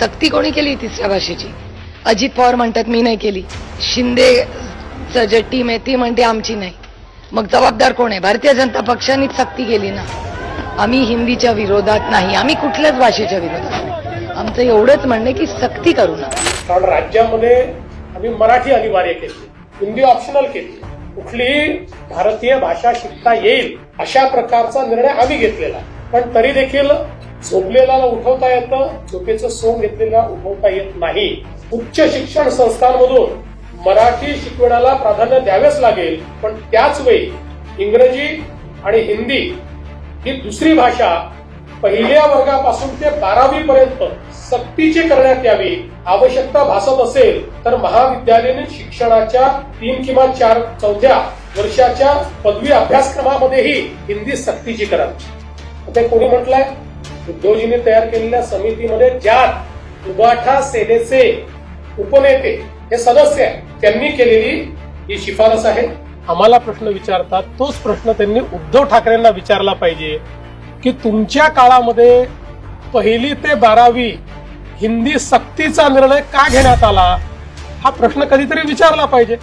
सक्ती कोणी केली तिसऱ्या भाषेची? अजित पवार म्हणतात मी नाही केली. शिंदे जे टीम आहे ती म्हणते आमची नाही. मग जबाबदार कोण आहे? भारतीय जनता पक्षानेच सक्ती केली ना. आम्ही हिंदीच्या विरोधात नाही. आम्ही कुठल्याच भाषेच्या विरोधात नाही. आमचं एवढंच म्हणणं की सक्ती करू नका कारण राज्यामध्ये आम्ही मराठी अनिवार्य केली. हिंदी ऑप्शनल केली. कुठलीही भारतीय भाषा शिकता येईल अशा प्रकारचा निर्णय आम्ही घेतलेला पण तरी देखील झोपलेला उठवता येतं झोपेचं सोंग घेतलेला उठवता येत नाही. उच्च शिक्षण संस्थांमधून मराठी शिकवण्याला प्राधान्य द्यावेच लागेल पण त्याच वेळी इंग्रजी आणि हिंदी ही दुसरी भाषा पहिल्या वर्गापासून ते बारावी पर्यंत सक्तीची करण्यात यावी आवश्यकता भासत असेल तर महाविद्यालयीन शिक्षणाच्या तीन किंवा चार चौथ्या वर्षाच्या पदवी अभ्यासक्रमामध्येही हिंदी सक्तीची करावी ते कोणी म्हटलंय? उद्योजींनी तयार केलेल्या समितीमध्ये ज्यात उबाठा सेनेचे उपनेते हे सदस्य आहेत त्यांनी केलेली ही शिफारस आहे. आम्हाला प्रश्न विचारतात तोच प्रश्न त्यांनी उद्धव ठाकरेंना विचारला पाहिजे की तुमच्या काळामध्ये पहिली ते बारावी हिंदी सक्तीचा निर्णय का घेण्यात आला? हा प्रश्न कधीतरी विचारला पाहिजे.